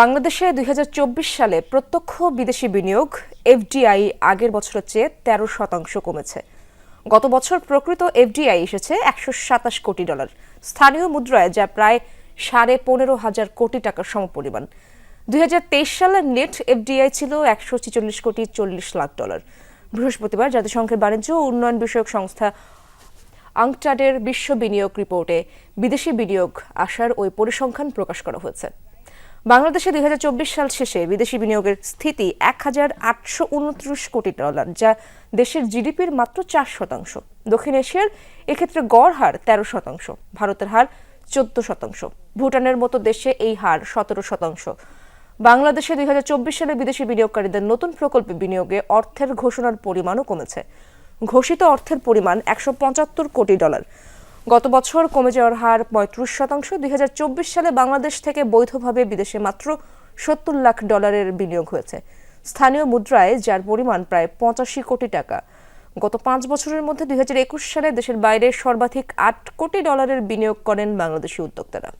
বাংলাদেশে দুই হাজার চব্বিশ সালে প্রত্যক্ষ বিদেশি বিনিয়োগ, এফডিআই, আগের বছরের চেয়ে তেরো শতাংশ কমেছে। গত বছর প্রকৃত এফডিআই এসেছে একশো সাতাশ কোটি ডলার। স্থানীয় মুদ্রায় যা প্রায় সাড়ে পনেরো হাজার কোটি টাকার সমপরিমাণ। দুই সালের নেট এফডিআই ছিল একশো ছেচল্লিশ কোটি চল্লিশ লাখ ডলার। বৃহস্পতিবার জাতিসংঘের বাণিজ্য ও উন্নয়ন বিষয়ক সংস্থা আংটাডের বিশ্ব বিনিয়োগ রিপোর্টে বিদেশি বিনিয়োগ আসার ওই পরিসংখ্যান প্রকাশ করা হয়েছে। বাংলাদেশে দুই সাল শেষে বিদেশি বিনিয়োগের স্থিতি এক হাজার আটশো উনত্রিশ কোটি ডলার, যা দেশের জিডিপির মাত্র চার শতাংশ। দক্ষিণ এশিয়ার এক্ষেত্রে গড় হার তেরো শতাংশ, ভারতের হার চোদ্দ শতাংশ, ভুটানের মতো দেশে এই হার সতেরো শতাংশ। বাংলাদেশে দুই হাজার চব্বিশ সালে বিদেশি বিনিয়োগকারীদের নতুন প্রকল্পে বিনিয়োগে অর্থের ঘোষণার পরিমাণও কমেছে। ঘোষিত অর্থের পরিমাণ একশো পঁচাত্তর কোটি ডলার। গত বছর কমে যাওয়ার হার পঁয়ত্রিশ শতাংশ। দুই হাজার চব্বিশ সালে বাংলাদেশ থেকে বৈধভাবে বিদেশে মাত্র সত্তর লাখ ডলারের বিনিয়োগ হয়েছে। স্থানীয় মুদ্রায়, যার পরিমাণ প্রায় পঁচাশি কোটি টাকা। গত পাঁচ বছরের মধ্যে দুই হাজার একুশ সালে দেশের বাইরে সর্বাধিক আট কোটি ডলারের বিনিয়োগ করেন বাংলাদেশি উদ্যোক্তারা।